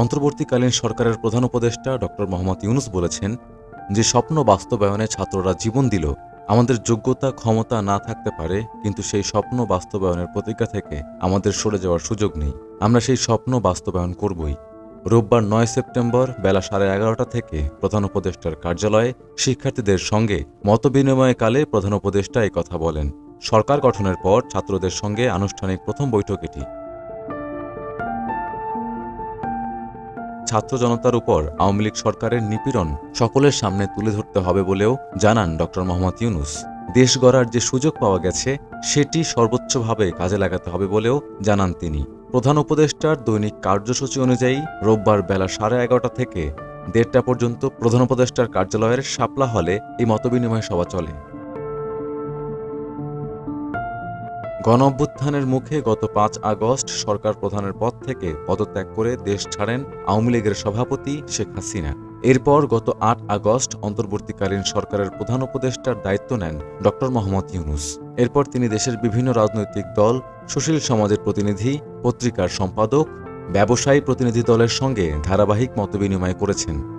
অন্তর্বর্তীকালীন সরকারের প্রধান উপদেষ্টা ড মোহাম্মদ ইউনুস বলেছেন যে স্বপ্ন বাস্তবায়নে ছাত্ররা জীবন দিল, আমাদের যোগ্যতা, ক্ষমতা না থাকতে পারে, কিন্তু সেই স্বপ্ন বাস্তবায়নের প্রতিজ্ঞা থেকে আমাদের সরে যাওয়ার সুযোগ নেই। আমরা সেই স্বপ্ন বাস্তবায়ন করবই। রোববার নয় সেপ্টেম্বর বেলা সাড়ে এগারোটা থেকে প্রধান উপদেষ্টার কার্যালয়ে শিক্ষার্থীদের সঙ্গে মতবিনিময়কালে প্রধান উপদেষ্টা কথা বলেন। সরকার গঠনের পর ছাত্রদের সঙ্গে আনুষ্ঠানিক প্রথম বৈঠক এটি। ছাত্র জনতার উপর আওয়ামী লীগ সরকারের নিপীড়ন সকলের সামনে তুলে ধরতে হবে বলেও জানান ড. মোহাম্মদ ইউনুস। দেশ গড়ার যে সুযোগ পাওয়া গেছে, সেটি সর্বোচ্চভাবে কাজে লাগাতে হবে বলেও জানান তিনি। প্রধান উপদেষ্টার দৈনিক কার্যসূচি অনুযায়ী রোববার বেলা সাড়ে এগারোটা থেকে দেড়টা পর্যন্ত প্রধান উপদেষ্টার কার্যালয়ের শাপলা হলে এই মতবিনিময় সভা চলে। গণ অভ্যুত্থানের মুখে গত পাঁচ আগস্ট সরকার প্রধানের পদ থেকে পদত্যাগ করে দেশ ছাড়েন আওয়ামী লীগের সভাপতি শেখ হাসিনা। এরপর গত আট আগস্ট অন্তর্বর্তীকালীন সরকারের প্রধান উপদেষ্টার দায়িত্ব নেন ড মোহাম্মদ ইউনুস। এরপর তিনি দেশের বিভিন্ন রাজনৈতিক দল, সুশীল সমাজের প্রতিনিধি, পত্রিকার সম্পাদক, ব্যবসায়ী প্রতিনিধি দলের সঙ্গে ধারাবাহিক মতবিনিময় করেছেন।